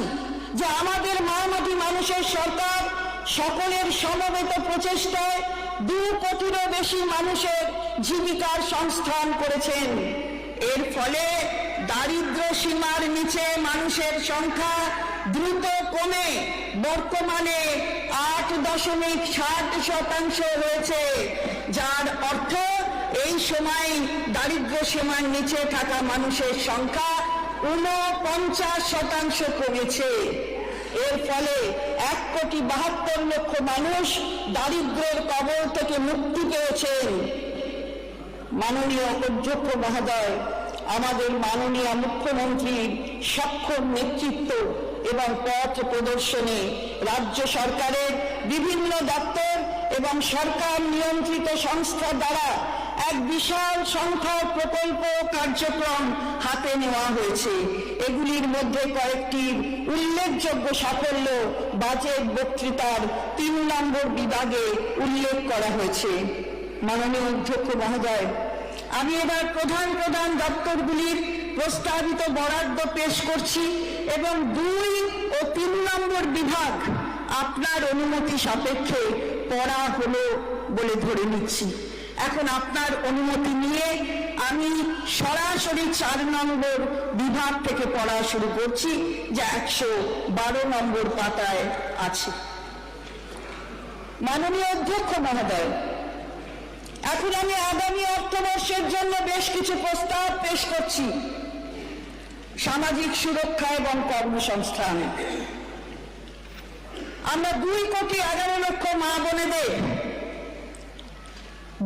জানাচ্ছি যে আমাদের মায়ামাটি মানুষের সরকার সকলের সমবেত প্রচেষ্টায় দু কোটিরও বেশি মানুষের জীবিকার সংস্থান করেছেন। এর ফলে দারিদ্র সীমার নিচে মানুষের সংখ্যা দ্রুত কমে, বর্তমানে আট দশমিক ষাট শতাংশ হয়েছে, যার অর্থ এই সময় দারিদ্র সীমার নিচে থাকা মানুষের সংখ্যা ঊনপঞ্চাশ শতাংশ কমেছে। এর ফলে এক কোটি বাহাত্তর লক্ষ মানুষ দারিদ্র্যের কবল থেকে মুক্তি পেয়েছেন। মাননীয় অধ্যক্ষ মহোদয়, আমাদের মাননীয় মুখ্যমন্ত্রীর সক্ষম নেতৃত্ব এবং পথ প্রদর্শনে রাজ্য সরকারের বিভিন্ন দপ্তর এবং সরকার নিয়ন্ত্রিত সংস্থা দ্বারা এক বিশাল সংখ্যক প্রকল্প কার্যক্রম হাতে নেওয়া হয়েছে। এগুলির মধ্যে কয়েকটি উল্লেখযোগ্য সাফল্য বাজেট বক্তৃতার তিন নম্বর বিভাগে উল্লেখ করা হয়েছে। মাননীয় অধ্যক্ষ মহোদয়, আমি এবার প্রধান প্রধান দপ্তরগুলির প্রস্তাবিত বরাদ্দ পেশ করছি এবং দুই ও তিন নম্বর বিভাগ আপনার অনুমতি সাপেক্ষে পড়া হলো বলে ধরে নিচ্ছি। এখন আপনার অনুমতি নিয়ে আমি সরাসরি চার নম্বর বিভাগ থেকে পড়া শুরু করছি, যা একশো বারো নম্বর পাতায় আছে। মাননীয় অধ্যক্ষ মহোদয়, এখন আমি আগামী অর্থবর্ষের জন্য বেশ কিছু প্রস্তাব পেশ করছি। সামাজিক সুরক্ষা এবং কর্মসংস্থান। আমরা দুই কোটি এগারো লক্ষ মা বোনেদের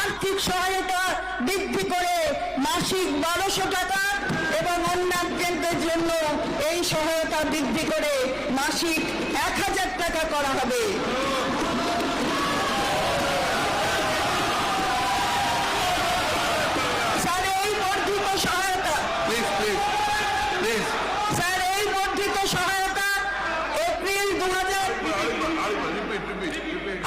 আর্থিক সহায়তা বৃদ্ধি করে মাসিক বারোশো টাকা এবং অন্যান্যদের জন্য এই সহায়তা বৃদ্ধি করে মাসিক এক হাজার টাকা করা হবে।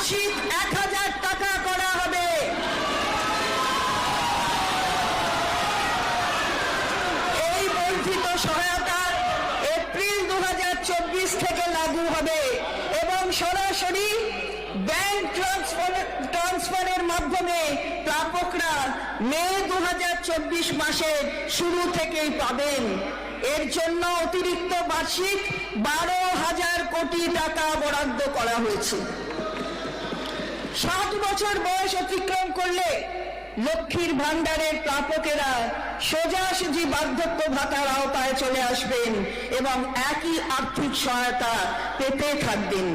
মাসিক এক হাজার টাকা করা হবে। এই বর্ধিত সহায়তা এপ্রিল দু থেকে লাগু হবে এবং সরাসরি ব্যাংক ট্রান্সফার, ট্রান্সফারের মাধ্যমে প্রাপকরা মে দু হাজার চব্বিশ মাসের শুরু থেকেই পাবেন। এর জন্য অতিরিক্ত বার্ষিক বারো হাজার কোটি টাকা বরাদ্দ করা হয়েছে। ষাট বছর বয়স অতিক্রম করলে লক্ষ্মীর ভান্ডারের প্রাপকেরা সোজাসুজি বার্ধক্য ভাতার আওতায় চলে আসবেন এবং একই আর্থিক সহায়তা পেতে থাকবেন।